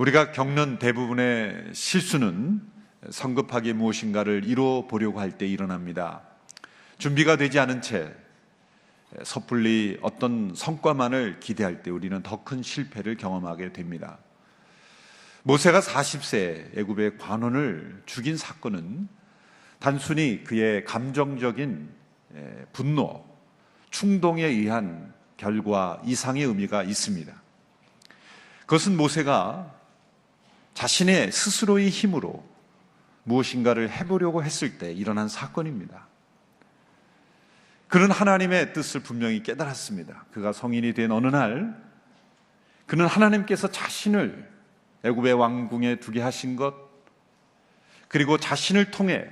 우리가 겪는 대부분의 실수는 성급하게 무엇인가를 이루어 보려고 할 때 일어납니다. 준비가 되지 않은 채 섣불리 어떤 성과만을 기대할 때 우리는 더 큰 실패를 경험하게 됩니다. 모세가 40세 애굽의 관원을 죽인 사건은 단순히 그의 감정적인 분노, 충동에 의한 결과 이상의 의미가 있습니다. 그것은 모세가 자신의 스스로의 힘으로 무엇인가를 해보려고 했을 때 일어난 사건입니다. 그는 하나님의 뜻을 분명히 깨달았습니다. 그가 성인이 된 어느 날, 그는 하나님께서 자신을 애굽의 왕궁에 두게 하신 것, 그리고 자신을 통해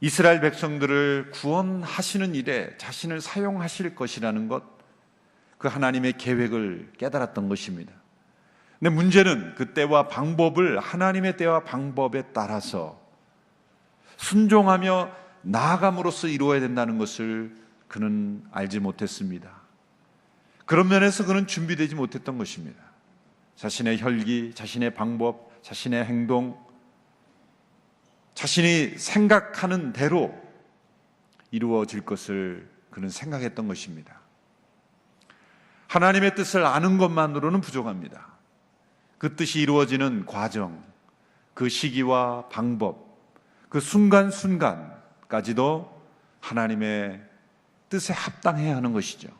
이스라엘 백성들을 구원하시는 일에 자신을 사용하실 것이라는 것, 그 하나님의 계획을 깨달았던 것입니다. 근데 문제는 그 때와 방법을 하나님의 때와 방법에 따라서 순종하며 나아감으로써 이루어야 된다는 것을 그는 알지 못했습니다. 그런 면에서 그는 준비되지 못했던 것입니다. 자신의 혈기, 자신의 방법, 자신의 행동, 자신이 생각하는 대로 이루어질 것을 그는 생각했던 것입니다. 하나님의 뜻을 아는 것만으로는 부족합니다. 그 뜻이 이루어지는 과정, 그 시기와 방법, 그 순간순간까지도 하나님의 뜻에 합당해야 하는 것이죠.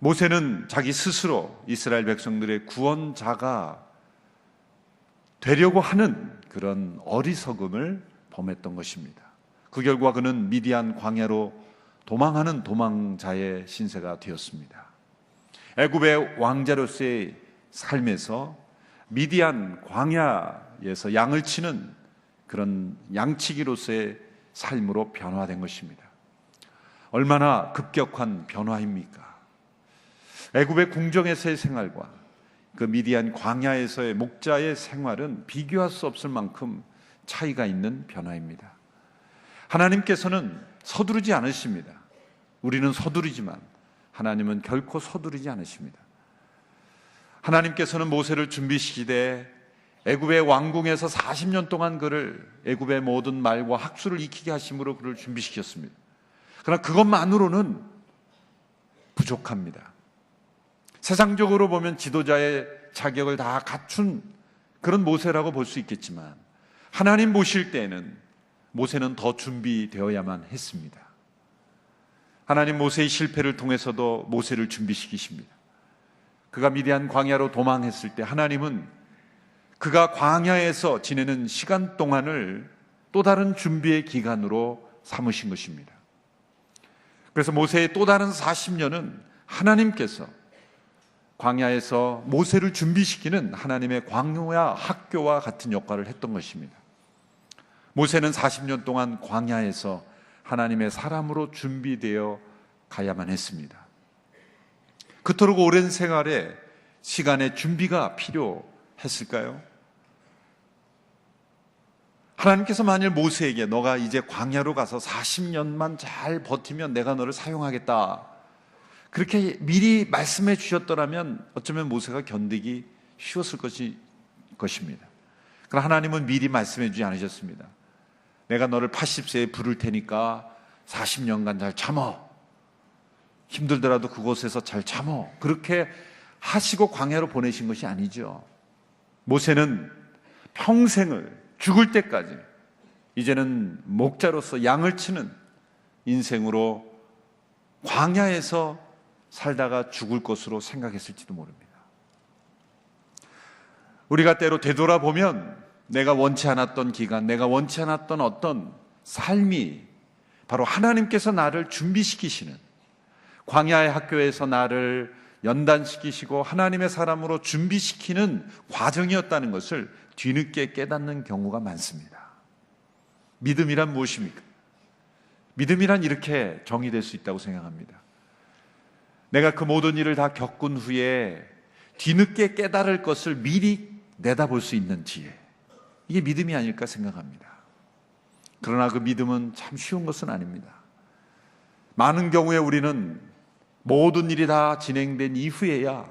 모세는 자기 스스로 이스라엘 백성들의 구원자가 되려고 하는 그런 어리석음을 범했던 것입니다. 그 결과 그는 미디안 광야로 도망하는 도망자의 신세가 되었습니다. 애굽의 왕자로서의 삶에서 미디안 광야에서 양을 치는 그런 양치기로서의 삶으로 변화된 것입니다. 얼마나 급격한 변화입니까? 애굽의 궁정에서의 생활과 그 미디안 광야에서의 목자의 생활은 비교할 수 없을 만큼 차이가 있는 변화입니다. 하나님께서는 서두르지 않으십니다. 우리는 서두르지만 하나님은 결코 서두르지 않으십니다. 하나님께서는 모세를 준비시키되 애굽의 왕궁에서 40년 동안 그를 애굽의 모든 말과 학술을 익히게 하심으로 그를 준비시켰습니다. 그러나 그것만으로는 부족합니다. 세상적으로 보면 지도자의 자격을 다 갖춘 그런 모세라고 볼 수 있겠지만 하나님 보실 때에는 모세는 더 준비되어야만 했습니다. 하나님 모세의 실패를 통해서도 모세를 준비시키십니다. 그가 미디안 광야로 도망했을 때 하나님은 그가 광야에서 지내는 시간 동안을 또 다른 준비의 기간으로 삼으신 것입니다. 그래서 모세의 또 다른 40년은 하나님께서 광야에서 모세를 준비시키는 하나님의 광야 학교와 같은 역할을 했던 것입니다. 모세는 40년 동안 광야에서 하나님의 사람으로 준비되어 가야만 했습니다. 그토록 오랜 생활에 시간의 준비가 필요했을까요? 하나님께서 만일 모세에게 너가 이제 광야로 가서 40년만 잘 버티면 내가 너를 사용하겠다. 그렇게 미리 말씀해 주셨더라면 어쩌면 모세가 견디기 쉬웠을 것이, 것입니다. 그러나 하나님은 미리 말씀해 주지 않으셨습니다. 내가 너를 80세에 부를 테니까 40년간 잘 참어. 힘들더라도 그곳에서 잘 참어. 그렇게 하시고 광야로 보내신 것이 아니죠. 모세는 평생을 죽을 때까지 이제는 목자로서 양을 치는 인생으로 광야에서 살다가 죽을 것으로 생각했을지도 모릅니다. 우리가 때로 되돌아보면 내가 원치 않았던 기간, 내가 원치 않았던 어떤 삶이 바로 하나님께서 나를 준비시키시는 광야의 학교에서 나를 연단시키시고 하나님의 사람으로 준비시키는 과정이었다는 것을 뒤늦게 깨닫는 경우가 많습니다. 믿음이란 무엇입니까? 믿음이란 이렇게 정의될 수 있다고 생각합니다. 내가 그 모든 일을 다 겪은 후에 뒤늦게 깨달을 것을 미리 내다볼 수 있는 지혜. 이게 믿음이 아닐까 생각합니다. 그러나 그 믿음은 참 쉬운 것은 아닙니다. 많은 경우에 우리는 모든 일이 다 진행된 이후에야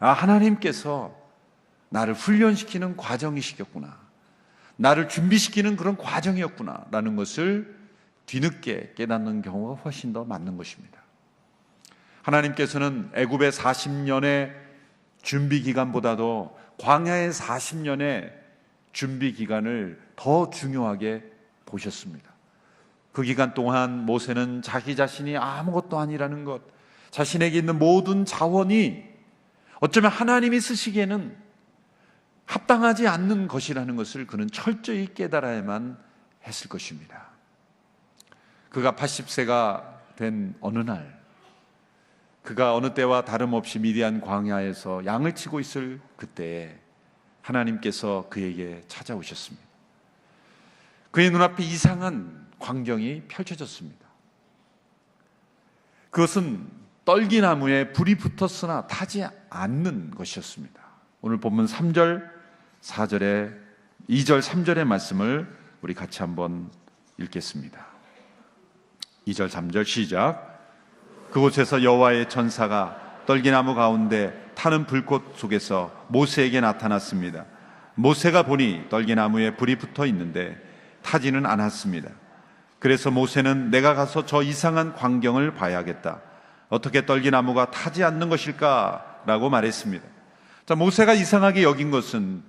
아, 하나님께서 나를 훈련시키는 과정이시겠구나. 나를 준비시키는 그런 과정이었구나. 라는 것을 뒤늦게 깨닫는 경우가 훨씬 더 많은 것입니다. 하나님께서는 애굽의 40년의 준비 기간보다도 광야의 40년의 준비 기간을 더 중요하게 보셨습니다. 그 기간 동안 모세는 자기 자신이 아무것도 아니라는 것, 자신에게 있는 모든 자원이 어쩌면 하나님이 쓰시기에는 합당하지 않는 것이라는 것을 그는 철저히 깨달아야만 했을 것입니다. 그가 80세가 된 어느 날, 그가 어느 때와 다름없이 미디안 광야에서 양을 치고 있을 그때에 하나님께서 그에게 찾아오셨습니다. 그의 눈앞에 이상한 광경이 펼쳐졌습니다. 그것은 떨기나무에 불이 붙었으나 타지 않는 것이었습니다. 오늘 본문 3절, 4절에 2절, 3절의 말씀을 우리 같이 한번 읽겠습니다. 2절, 3절 시작. 그곳에서 여호와의 전사가 떨기나무 가운데 타는 불꽃 속에서 모세에게 나타났습니다. 모세가 보니 떨기나무에 불이 붙어 있는데 타지는 않았습니다. 그래서 모세는 내가 가서 저 이상한 광경을 봐야겠다. 어떻게 떨기나무가 타지 않는 것일까? 라고 말했습니다. 자, 모세가 이상하게 여긴 것은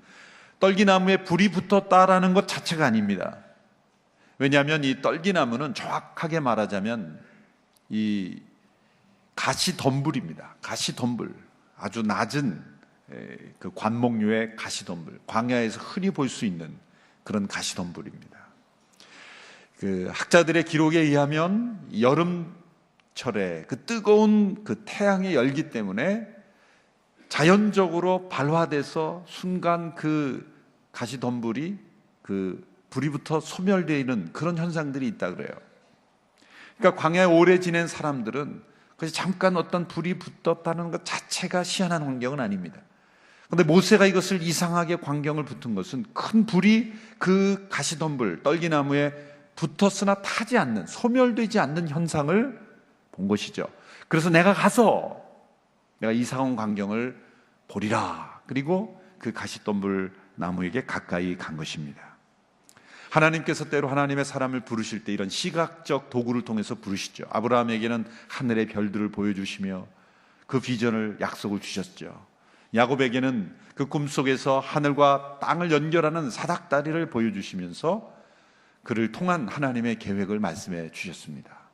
떨기나무에 불이 붙었다라는 것 자체가 아닙니다. 왜냐하면 이 떨기나무는 정확하게 말하자면 이 가시 덤불입니다. 가시 덤불. 아주 낮은 에, 그 관목류의 가시 덤불. 광야에서 흔히 볼 수 있는 그런 가시 덤불입니다. 그 학자들의 기록에 의하면 여름 철에 그 뜨거운 그 태양의 열기 때문에 자연적으로 발화돼서 순간 그 가시덤불이 그 불이 붙어 소멸되어 있는 그런 현상들이 있다 그래요. 그러니까 광야에 오래 지낸 사람들은 그래서 잠깐 어떤 불이 붙었다는 것 자체가 희한한 환경은 아닙니다. 근데 모세가 이것을 이상하게 광경을 붙은 것은 큰 불이 그 가시덤불, 떨기나무에 붙었으나 타지 않는, 소멸되지 않는 현상을 본 것이죠. 그래서 내가 가서 내가 이상한 광경을 보리라. 그리고 그 가시덤불 나무에게 가까이 간 것입니다. 하나님께서 때로 하나님의 사람을 부르실 때 이런 시각적 도구를 통해서 부르시죠. 아브라함에게는 하늘의 별들을 보여주시며 그 비전을 약속을 주셨죠. 야곱에게는 그 꿈속에서 하늘과 땅을 연결하는 사닥다리를 보여주시면서 그를 통한 하나님의 계획을 말씀해 주셨습니다.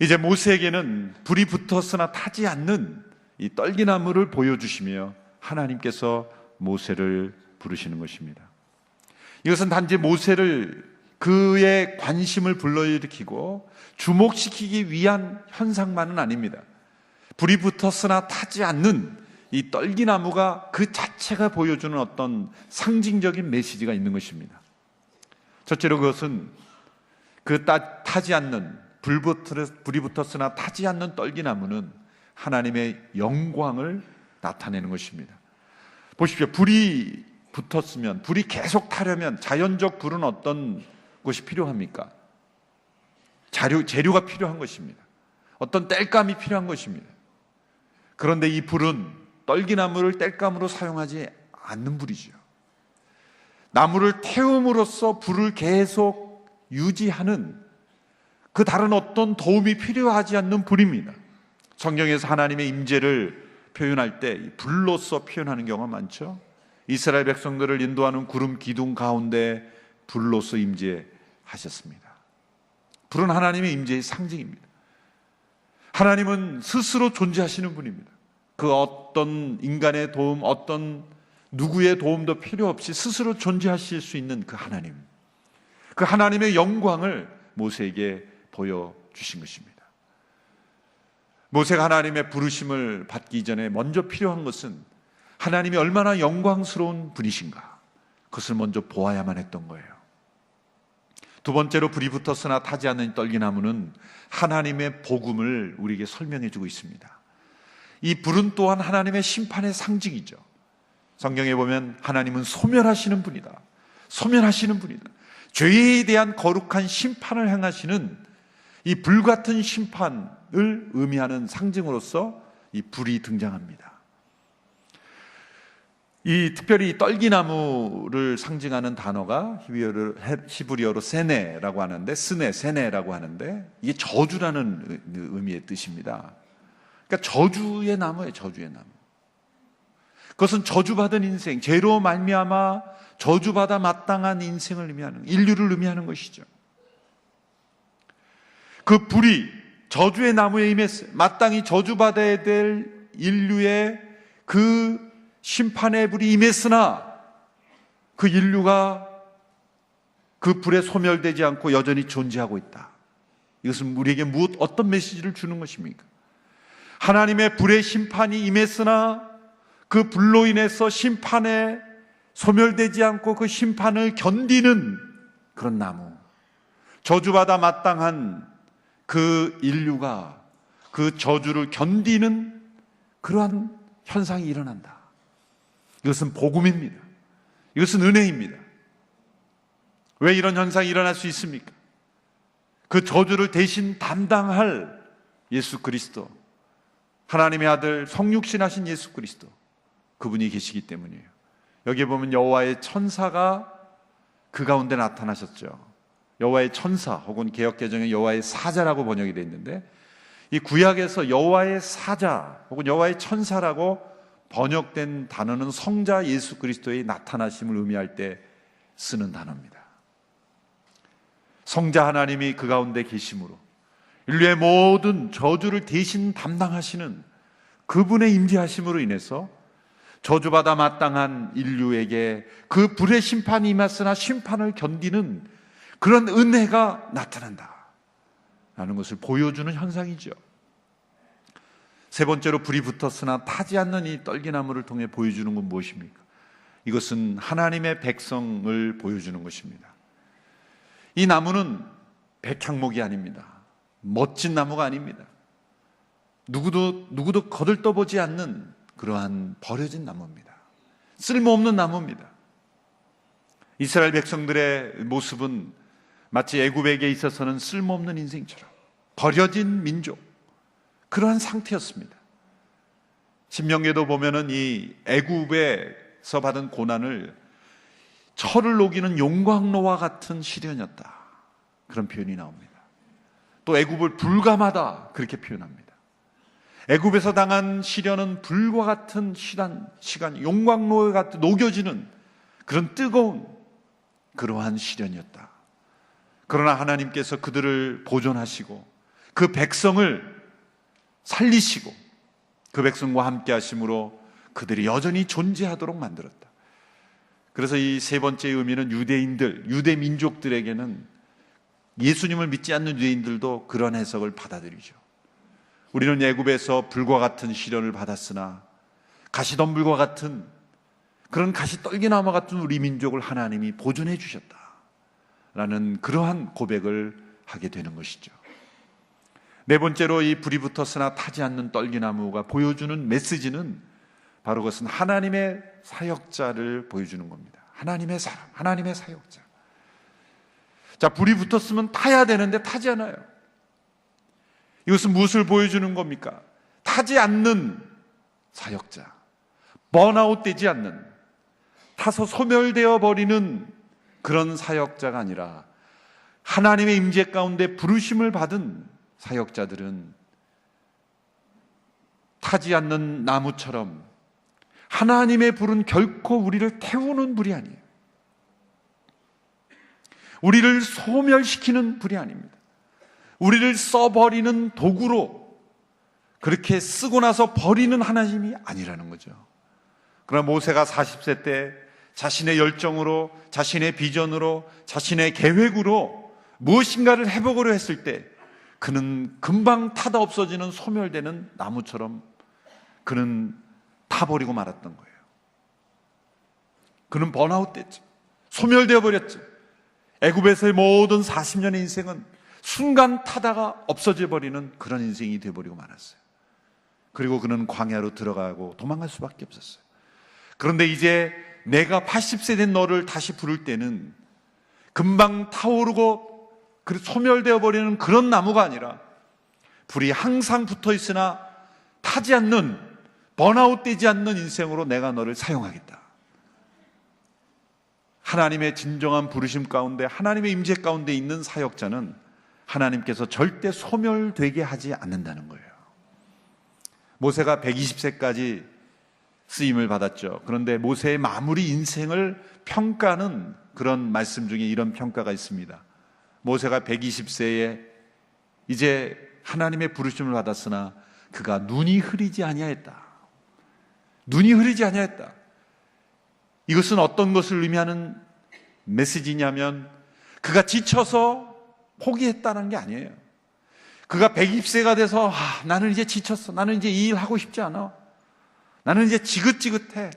이제 모세에게는 불이 붙었으나 타지 않는 이 떨기나무를 보여주시며 하나님께서 모세를 부르시는 것입니다. 이것은 단지 모세를 그의 관심을 불러일으키고 주목시키기 위한 현상만은 아닙니다. 불이 붙었으나 타지 않는 이 떨기나무가 그 자체가 보여주는 어떤 상징적인 메시지가 있는 것입니다. 첫째로 그것은 그 따, 타지 않는 불 불이 붙었으나 타지 않는 떨기나무는 하나님의 영광을 나타내는 것입니다. 보십시오. 불이 붙었으면 불이 계속 타려면 자연적 불은 어떤 것이 필요합니까? 자료, 재료가 필요한 것입니다. 어떤 땔감이 필요한 것입니다. 그런데 이 불은 떨기나무를 땔감으로 사용하지 않는 불이죠. 나무를 태움으로써 불을 계속 유지하는 그 다른 어떤 도움이 필요하지 않는 불입니다. 성경에서 하나님의 임재를 표현할 때 불로서 표현하는 경우가 많죠. 이스라엘 백성들을 인도하는 구름 기둥 가운데 불로서 임재하셨습니다. 불은 하나님의 임재의 상징입니다. 하나님은 스스로 존재하시는 분입니다. 그 어떤 인간의 도움, 어떤 누구의 도움도 필요 없이 스스로 존재하실 수 있는 그 하나님. 그 하나님의 영광을 모세에게 보여주신 것입니다. 모세가 하나님의 부르심을 받기 전에 먼저 필요한 것은 하나님이 얼마나 영광스러운 분이신가. 그것을 먼저 보아야만 했던 거예요. 두 번째로 불이 붙었으나 타지 않는 떨기나무는 하나님의 복음을 우리에게 설명해 주고 있습니다. 이 불은 또한 하나님의 심판의 상징이죠. 성경에 보면 하나님은 소멸하시는 분이다. 소멸하시는 분이다. 죄에 대한 거룩한 심판을 행하시는 이 불같은 심판을 의미하는 상징으로서 이 불이 등장합니다. 이 특별히 이 떨기나무를 상징하는 단어가 히브리어로, 세네라고 하는데 스네, 세네라고 하는데 이게 저주라는 의- 의미의 뜻입니다. 그러니까 저주의 나무예요, 저주의 나무. 그것은 저주받은 인생, 죄로 말미암아 저주받아 마땅한 인생을 의미하는 인류를 의미하는 것이죠. 그 불이 저주의 나무에 임했어요. 마땅히 저주받아야 될 인류의 그 심판의 불이 임했으나 그 인류가 그 불에 소멸되지 않고 여전히 존재하고 있다. 이것은 우리에게 무엇 어떤 메시지를 주는 것입니까? 하나님의 불의 심판이 임했으나 그 불로 인해서 심판에 소멸되지 않고 그 심판을 견디는 그런 나무. 저주받아 마땅한 그 인류가 그 저주를 견디는 그러한 현상이 일어난다. 이것은 복음입니다. 이것은 은혜입니다. 왜 이런 현상이 일어날 수 있습니까? 그 저주를 대신 담당할 예수 그리스도, 하나님의 아들 성육신하신 예수 그리스도, 그분이 계시기 때문이에요. 여기 보면 여호와의 천사가 그 가운데 나타나셨죠. 여호와의 천사 혹은 개혁 개정에 여호와의 사자라고 번역이 되어 있는데 이 구약에서 여호와의 사자 혹은 여호와의 천사라고 번역된 단어는 성자 예수 그리스도의 나타나심을 의미할 때 쓰는 단어입니다. 성자 하나님이 그 가운데 계심으로 인류의 모든 저주를 대신 담당하시는 그분의 임재하심으로 인해서 저주받아 마땅한 인류에게 그 불의 심판이 임했으나 심판을 견디는 그런 은혜가 나타난다. 라는 것을 보여주는 현상이죠. 세 번째로 불이 붙었으나 타지 않는 이 떨기나무를 통해 보여주는 건 무엇입니까? 이것은 하나님의 백성을 보여주는 것입니다. 이 나무는 백향목이 아닙니다. 멋진 나무가 아닙니다. 누구도, 누구도 거들떠보지 않는 그러한 버려진 나무입니다. 쓸모없는 나무입니다. 이스라엘 백성들의 모습은 마치 애굽에게 있어서는 쓸모없는 인생처럼 버려진 민족 그러한 상태였습니다. 신명계도 보면은 이 애굽에서 받은 고난을 철을 녹이는 용광로와 같은 시련이었다. 그런 표현이 나옵니다. 또 애굽을 불감하다 그렇게 표현합니다. 애굽에서 당한 시련은 불과 같은 시간, 시간 용광로에 같은 녹여지는 그런 뜨거운 그러한 시련이었다. 그러나 하나님께서 그들을 보존하시고 그 백성을 살리시고 그 백성과 함께 하심으로 그들이 여전히 존재하도록 만들었다. 그래서 이 세 번째 의미는 유대인들, 유대 민족들에게는 예수님을 믿지 않는 유대인들도 그런 해석을 받아들이죠. 우리는 애굽에서 불과 같은 시련을 받았으나 가시덤불과 같은 그런 가시 떨기나무 같은 우리 민족을 하나님이 보존해 주셨다. 라는 그러한 고백을 하게 되는 것이죠. 네 번째로 이 불이 붙었으나 타지 않는 떨기나무가 보여주는 메시지는 바로 그것은 하나님의 사역자를 보여주는 겁니다. 하나님의 사람, 하나님의 사역자. 자, 불이 붙었으면 타야 되는데 타지 않아요. 이것은 무엇을 보여주는 겁니까? 타지 않는 사역자. 번아웃 되지 않는, 타서 소멸되어 버리는 그런 사역자가 아니라 하나님의 임재 가운데 부르심을 받은 사역자들은 타지 않는 나무처럼 하나님의 불은 결코 우리를 태우는 불이 아니에요. 우리를 소멸시키는 불이 아닙니다. 우리를 써버리는 도구로 그렇게 쓰고 나서 버리는 하나님이 아니라는 거죠. 그러나 모세가 40세 때 자신의 열정으로, 자신의 비전으로, 자신의 계획으로 무엇인가를 해보고려 했을 때 그는 금방 타다 없어지는 소멸되는 나무처럼 그는 타버리고 말았던 거예요. 그는 번아웃 됐죠. 소멸되어 버렸죠. 애굽에서의 모든 40년의 인생은 순간 타다가 없어져 버리는 그런 인생이 되어 버리고 말았어요. 그리고 그는 광야로 들어가고 도망갈 수밖에 없었어요. 그런데 이제 내가 80세 된 너를 다시 부를 때는 금방 타오르고 소멸되어 버리는 그런 나무가 아니라 불이 항상 붙어 있으나 타지 않는 번아웃 되지 않는 인생으로 내가 너를 사용하겠다. 하나님의 진정한 부르심 가운데 하나님의 임재 가운데 있는 사역자는 하나님께서 절대 소멸되게 하지 않는다는 거예요. 모세가 120세까지 쓰임을 받았죠. 그런데 모세의 마무리 인생을 평가는 그런 말씀 중에 이런 평가가 있습니다. 모세가 120세에 이제 하나님의 부르심을 받았으나 그가 눈이 흐리지 아니하였다. 눈이 흐리지 아니하였다. 이것은 어떤 것을 의미하는 메시지냐면 그가 지쳐서 포기했다는 게 아니에요. 그가 120세가 돼서 아, 나는 이제 지쳤어. 나는 이제 이 일 하고 싶지 않아. 나는 이제 지긋지긋해.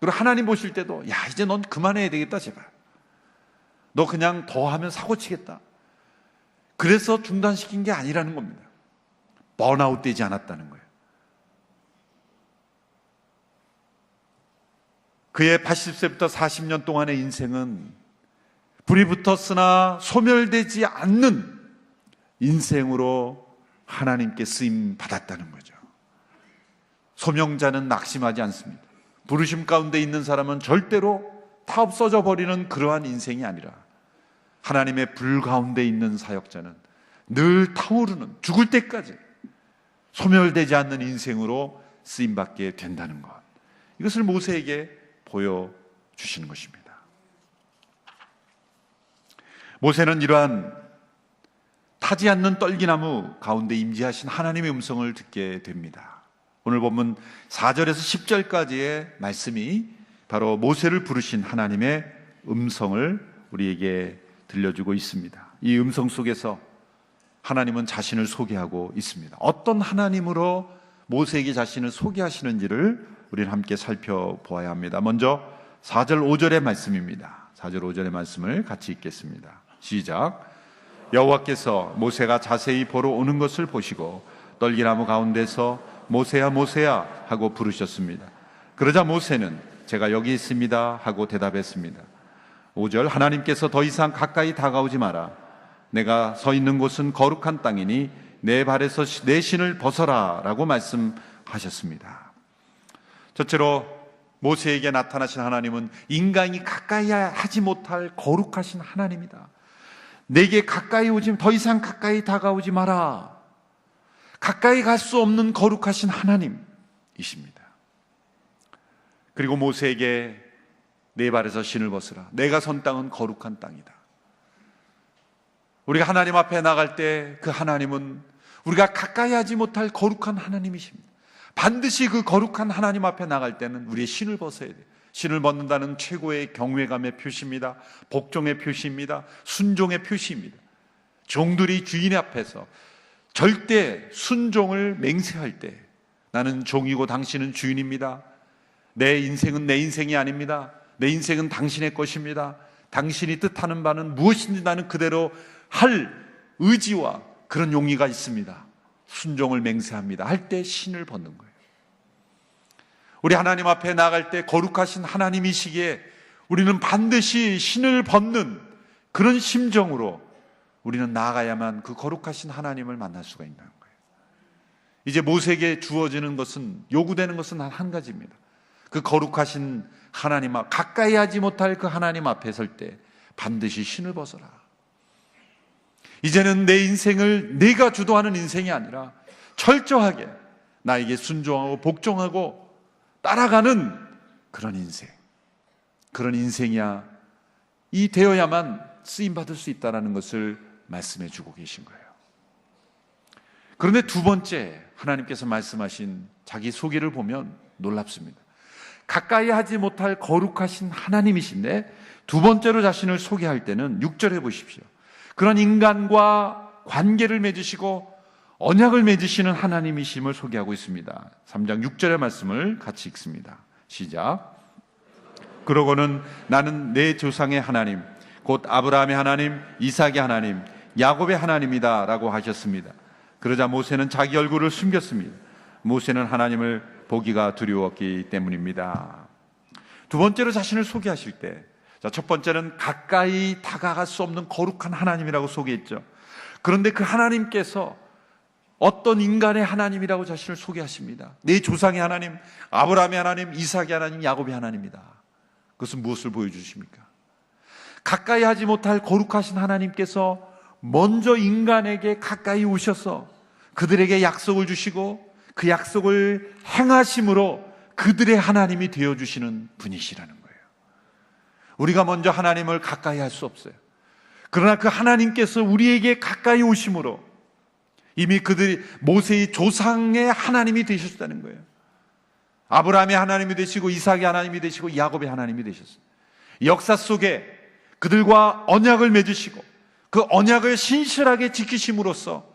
그리고 하나님 보실 때도 야 이제 넌 그만해야 되겠다 제발. 너 그냥 더 하면 사고 치겠다. 그래서 중단시킨 게 아니라는 겁니다. 번아웃 되지 않았다는 거예요. 그의 80세부터 40년 동안의 인생은 불이 붙었으나 소멸되지 않는 인생으로 하나님께 쓰임 받았다는 거죠. 소명자는 낙심하지 않습니다. 부르심 가운데 있는 사람은 절대로 다 없어져 버리는 그러한 인생이 아니라 하나님의 불 가운데 있는 사역자는 늘 타오르는 죽을 때까지 소멸되지 않는 인생으로 쓰임 받게 된다는 것. 이것을 모세에게 보여 주시는 것입니다. 모세는 이러한 타지 않는 떨기나무 가운데 임재하신 하나님의 음성을 듣게 됩니다. 오늘 본문 4절에서 10절까지의 말씀이 바로 모세를 부르신 하나님의 음성을 우리에게 들려주고 있습니다. 이 음성 속에서 하나님은 자신을 소개하고 있습니다. 어떤 하나님으로 모세에게 자신을 소개하시는지를 우리는 함께 살펴보아야 합니다. 먼저 4절 5절의 말씀입니다. 4절 5절의 말씀을 같이 읽겠습니다. 시작. 여호와께서 모세가 자세히 보러 오는 것을 보시고 떨기나무 가운데서 모세야 모세야 하고 부르셨습니다. 그러자 모세는 제가 여기 있습니다 하고 대답했습니다. 5절 하나님께서 더 이상 가까이 다가오지 마라. 내가 서 있는 곳은 거룩한 땅이니 내 발에서 내 신을 벗어라라고 말씀하셨습니다. 첫째로 모세에게 나타나신 하나님은 인간이 가까이 하지 못할 거룩하신 하나님이다. 내게 가까이 오지 더 이상 가까이 다가오지 마라. 가까이 갈 수 없는 거룩하신 하나님이십니다. 그리고 모세에게 내 발에서 신을 벗으라. 내가 선 땅은 거룩한 땅이다. 우리가 하나님 앞에 나갈 때 그 하나님은 우리가 가까이 하지 못할 거룩한 하나님이십니다. 반드시 그 거룩한 하나님 앞에 나갈 때는 우리의 신을 벗어야 돼요. 신을 벗는다는 최고의 경외감의 표시입니다. 복종의 표시입니다. 순종의 표시입니다. 종들이 주인 앞에서 절대 순종을 맹세할 때 나는 종이고 당신은 주인입니다. 내 인생은 내 인생이 아닙니다. 내 인생은 당신의 것입니다. 당신이 뜻하는 바는 무엇인지 나는 그대로 할 의지와 그런 용의가 있습니다. 순종을 맹세합니다. 할 때 신을 벗는 거예요. 우리 하나님 앞에 나갈 때 거룩하신 하나님이시기에 우리는 반드시 신을 벗는 그런 심정으로 우리는 나아가야만 그 거룩하신 하나님을 만날 수가 있는 거예요. 이제 모세에게 주어지는 것은 요구되는 것은 한 가지입니다. 그 거룩하신 하나님 앞 가까이 하지 못할 그 하나님 앞에 설 때 반드시 신을 벗어라. 이제는 내 인생을 내가 주도하는 인생이 아니라 철저하게 나에게 순종하고 복종하고 따라가는 그런 인생. 그런 인생이야. 이 되어야만 쓰임 받을 수 있다라는 것을 말씀해 주고 계신 거예요. 그런데 두 번째 하나님께서 말씀하신 자기 소개를 보면 놀랍습니다. 가까이 하지 못할 거룩하신 하나님이신데 두 번째로 자신을 소개할 때는 6절에 보십시오. 그런 인간과 관계를 맺으시고 언약을 맺으시는 하나님이심을 소개하고 있습니다. 3장 6절의 말씀을 같이 읽습니다. 시작. 그러고는 나는 내 조상의 하나님, 곧 아브라함의 하나님, 이삭의 하나님, 야곱의 하나님이다 라고 하셨습니다. 그러자 모세는 자기 얼굴을 숨겼습니다. 모세는 하나님을 보기가 두려웠기 때문입니다. 두 번째로 자신을 소개하실 때, 자, 첫 번째는 가까이 다가갈 수 없는 거룩한 하나님이라고 소개했죠. 그런데 그 하나님께서 어떤 인간의 하나님이라고 자신을 소개하십니다. 내 조상의 하나님, 아브라함의 하나님, 이삭의 하나님, 야곱의 하나님이다. 그것은 무엇을 보여주십니까? 가까이 하지 못할 거룩하신 하나님께서 먼저 인간에게 가까이 오셔서 그들에게 약속을 주시고 그 약속을 행하심으로 그들의 하나님이 되어 주시는 분이시라는 거예요. 우리가 먼저 하나님을 가까이 할 수 없어요. 그러나 그 하나님께서 우리에게 가까이 오심으로 이미 그들이 모세의 조상의 하나님이 되셨다는 거예요. 아브라함의 하나님이 되시고 이삭의 하나님이 되시고 야곱의 하나님이 되셨어요. 역사 속에 그들과 언약을 맺으시고 그 언약을 신실하게 지키심으로써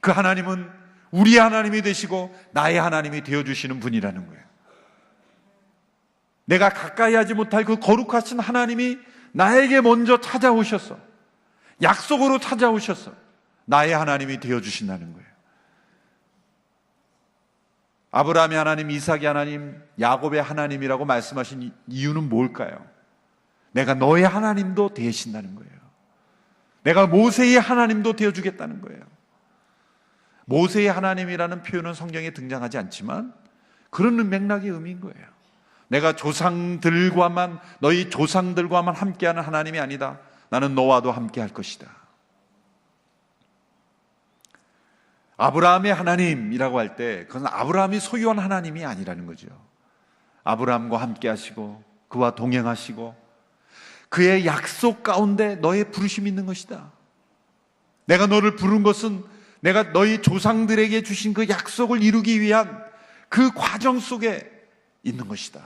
그 하나님은 우리 하나님이 되시고 나의 하나님이 되어 주시는 분이라는 거예요. 내가 가까이 하지 못할 그 거룩하신 하나님이 나에게 먼저 찾아오셔서 약속으로 찾아오셔서 나의 하나님이 되어 주신다는 거예요. 아브라함의 하나님, 이삭의 하나님, 야곱의 하나님이라고 말씀하신 이유는 뭘까요? 내가 너의 하나님도 되신다는 거예요. 내가 모세의 하나님도 되어 주겠다는 거예요. 모세의 하나님이라는 표현은 성경에 등장하지 않지만 그런 맥락의 의미인 거예요. 내가 조상들과만 너희 조상들과만 함께하는 하나님이 아니다. 나는 너와도 함께할 것이다. 아브라함의 하나님이라고 할 때 그건 아브라함이 소유한 하나님이 아니라는 거죠. 아브라함과 함께 하시고 그와 동행하시고 그의 약속 가운데 너의 부르심이 있는 것이다. 내가 너를 부른 것은 내가 너희 조상들에게 주신 그 약속을 이루기 위한 그 과정 속에 있는 것이다.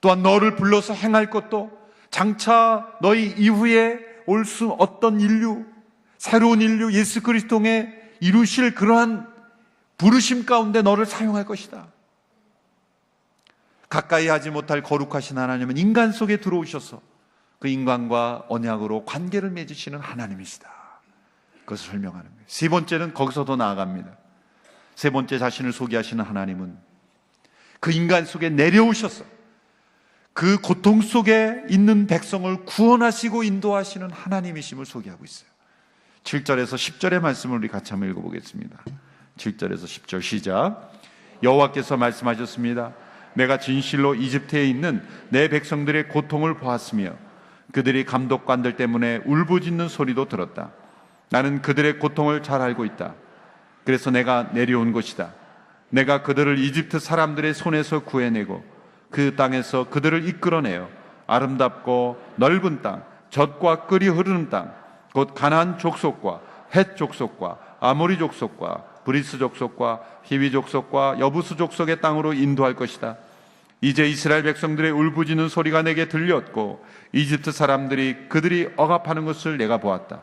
또한 너를 불러서 행할 것도 장차 너희 이후에 올 수 어떤 인류, 새로운 인류, 예수 그리스도의 이루실 그러한 부르심 가운데 너를 사용할 것이다. 가까이 하지 못할 거룩하신 하나님은 인간 속에 들어오셔서 그 인간과 언약으로 관계를 맺으시는 하나님이시다. 그것을 설명하는 거예요. 세 번째는 거기서 더 나아갑니다. 세 번째 자신을 소개하시는 하나님은 그 인간 속에 내려오셔서 그 고통 속에 있는 백성을 구원하시고 인도하시는 하나님이심을 소개하고 있어요. 7절에서 10절의 말씀을 우리 같이 한번 읽어보겠습니다. 7절에서 10절 시작. 여호와께서 말씀하셨습니다. 내가 진실로 이집트에 있는 내 백성들의 고통을 보았으며 그들이 감독관들 때문에 울부짖는 소리도 들었다. 나는 그들의 고통을 잘 알고 있다. 그래서 내가 내려온 것이다. 내가 그들을 이집트 사람들의 손에서 구해내고 그 땅에서 그들을 이끌어내어 아름답고 넓은 땅, 젖과 끓이 흐르는 땅, 곧 가나안 족속과 헷 족속과 아모리 족속과 브리스 족속과 히위 족속과 여부스 족속의 땅으로 인도할 것이다. 이제 이스라엘 백성들의 울부짖는 소리가 내게 들렸고 이집트 사람들이 그들이 억압하는 것을 내가 보았다.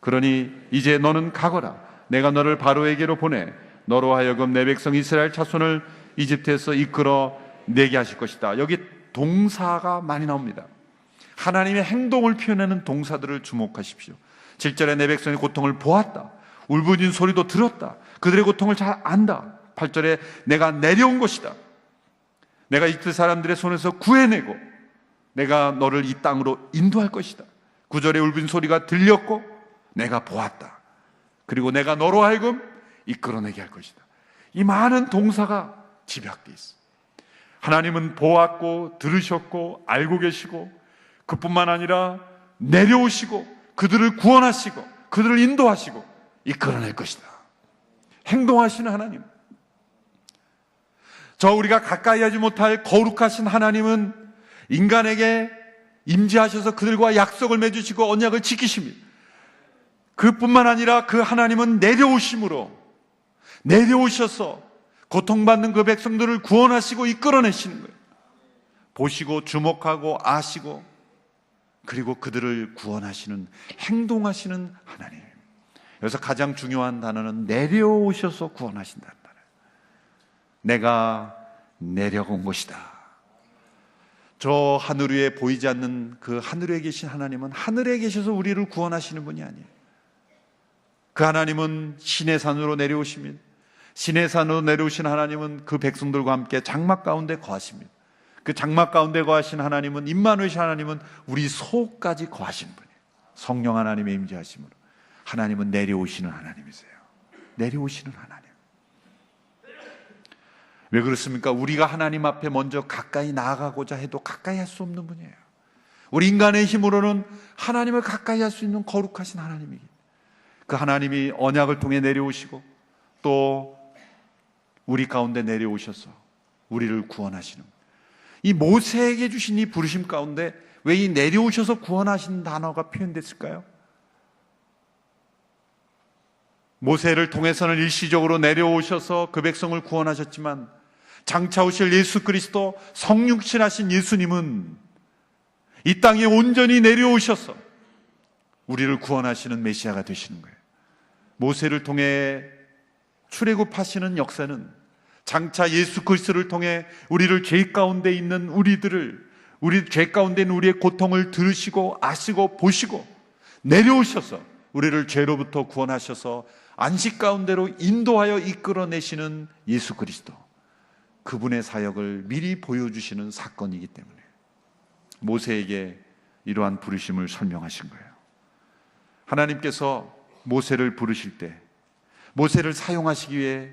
그러니 이제 너는 가거라. 내가 너를 바로에게로 보내 너로 하여금 내 백성 이스라엘 자손을 이집트에서 이끌어 내게 하실 것이다. 여기 동사가 많이 나옵니다. 하나님의 행동을 표현하는 동사들을 주목하십시오. 7절에 내 백성의 고통을 보았다. 울부짖는 소리도 들었다. 그들의 고통을 잘 안다. 8절에 내가 내려온 것이다. 내가 이집트 사람들의 손에서 구해내고 내가 너를 이 땅으로 인도할 것이다. 9절에 울부짖는 소리가 들렸고 내가 보았다. 그리고 내가 너로 하여금 이끌어내게 할 것이다. 이 많은 동사가 집약되어 있어. 하나님은 보았고 들으셨고 알고 계시고 그뿐만 아니라 내려오시고 그들을 구원하시고 그들을 인도하시고 이끌어낼 것이다. 행동하시는 하나님. 저 우리가 가까이 하지 못할 거룩하신 하나님은 인간에게 임재하셔서 그들과 약속을 맺으시고 언약을 지키십니다. 그뿐만 아니라 그 하나님은 내려오심으로 내려오셔서 고통받는 그 백성들을 구원하시고 이끌어내시는 거예요. 보시고 주목하고 아시고 그리고 그들을 구원하시는 행동하시는 하나님. 여기서 가장 중요한 단어는 내려오셔서 구원하신다는 단어. 내가 내려온 것이다. 저 하늘 위에 보이지 않는 그 하늘 에 계신 하나님은 하늘에 계셔서 우리를 구원하시는 분이 아니에요. 그 하나님은 신의 산으로 내려오십니다. 신의 산으로 내려오신 하나님은 그 백성들과 함께 장막 가운데 거하십니다. 그 장막 가운데 거하신 하나님은 임마누엘 하나님은 우리 속까지 거하신 분이에요. 성령 하나님의 임재하심으로 하나님은 내려오시는 하나님이세요. 내려오시는 하나님. 왜 그렇습니까? 우리가 하나님 앞에 먼저 가까이 나아가고자 해도 가까이 할 수 없는 분이에요. 우리 인간의 힘으로는 하나님을 가까이 할 수 있는 거룩하신 하나님이 그 하나님이 언약을 통해 내려오시고 또 우리 가운데 내려오셔서 우리를 구원하시는 이 모세에게 주신 이 부르심 가운데 왜 이 내려오셔서 구원하신 단어가 표현됐을까요? 모세를 통해서는 일시적으로 내려오셔서 그 백성을 구원하셨지만 장차 오실 예수 그리스도 성육신하신 예수님은 이 땅에 온전히 내려오셔서 우리를 구원하시는 메시아가 되시는 거예요. 모세를 통해 출애굽하시는 역사는 장차 예수 그리스도를 통해 우리를 죄 가운데 있는 우리들을 우리 죄 가운데 있는 우리의 고통을 들으시고 아시고 보시고 내려오셔서 우리를 죄로부터 구원하셔서 안식 가운데로 인도하여 이끌어내시는 예수 그리스도 그분의 사역을 미리 보여주시는 사건이기 때문에 모세에게 이러한 부르심을 설명하신 거예요. 하나님께서 모세를 부르실 때 모세를 사용하시기 위해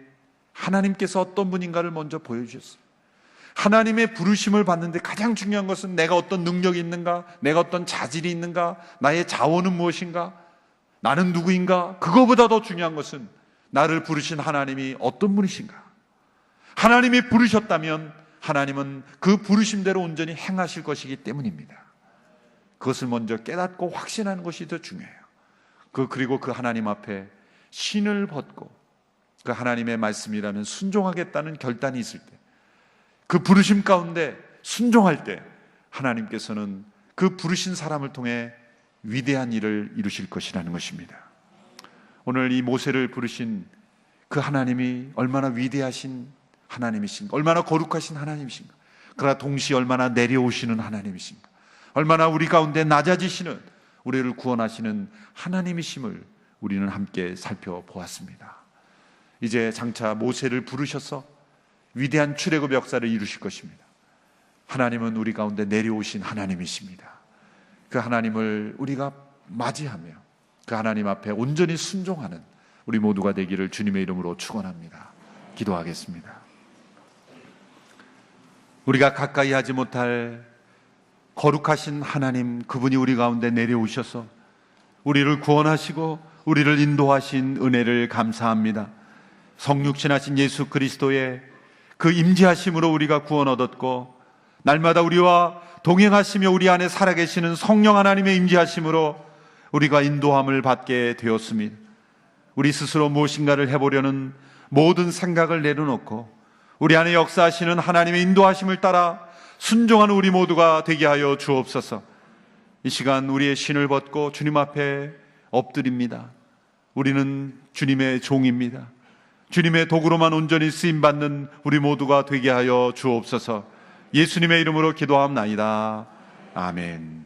하나님께서 어떤 분인가를 먼저 보여주셨어요. 하나님의 부르심을 받는데 가장 중요한 것은 내가 어떤 능력이 있는가, 내가 어떤 자질이 있는가, 나의 자원은 무엇인가, 나는 누구인가, 그거보다 더 중요한 것은 나를 부르신 하나님이 어떤 분이신가. 하나님이 부르셨다면 하나님은 그 부르심대로 온전히 행하실 것이기 때문입니다. 그것을 먼저 깨닫고 확신하는 것이 더 중요해요. 그 그리고 그 하나님 앞에 신을 벗고 그 하나님의 말씀이라면 순종하겠다는 결단이 있을 때, 그 부르심 가운데 순종할 때 하나님께서는 그 부르신 사람을 통해 위대한 일을 이루실 것이라는 것입니다. 오늘 이 모세를 부르신 그 하나님이 얼마나 위대하신 하나님이신가, 얼마나 거룩하신 하나님이신가, 그러나 동시에 얼마나 내려오시는 하나님이신가, 얼마나 우리 가운데 낮아지시는 우리를 구원하시는 하나님이심을 우리는 함께 살펴보았습니다. 이제 장차 모세를 부르셔서 위대한 출애굽 역사를 이루실 것입니다. 하나님은 우리 가운데 내려오신 하나님이십니다. 그 하나님을 우리가 맞이하며 그 하나님 앞에 온전히 순종하는 우리 모두가 되기를 주님의 이름으로 축원합니다. 기도하겠습니다. 우리가 가까이 하지 못할 거룩하신 하나님 그분이 우리 가운데 내려오셔서 우리를 구원하시고 우리를 인도하신 은혜를 감사합니다. 성육신하신 예수 그리스도의 그 임재하심으로 우리가 구원 얻었고 날마다 우리와 동행하시며 우리 안에 살아계시는 성령 하나님의 임재하심으로 우리가 인도함을 받게 되었습니다. 우리 스스로 무엇인가를 해보려는 모든 생각을 내려놓고 우리 안에 역사하시는 하나님의 인도하심을 따라 순종하는 우리 모두가 되게 하여 주옵소서. 이 시간 우리의 신을 벗고 주님 앞에 엎드립니다. 우리는 주님의 종입니다. 주님의 도구로만 온전히 쓰임 받는 우리 모두가 되게 하여 주옵소서. 예수님의 이름으로 기도함나이다. 아멘.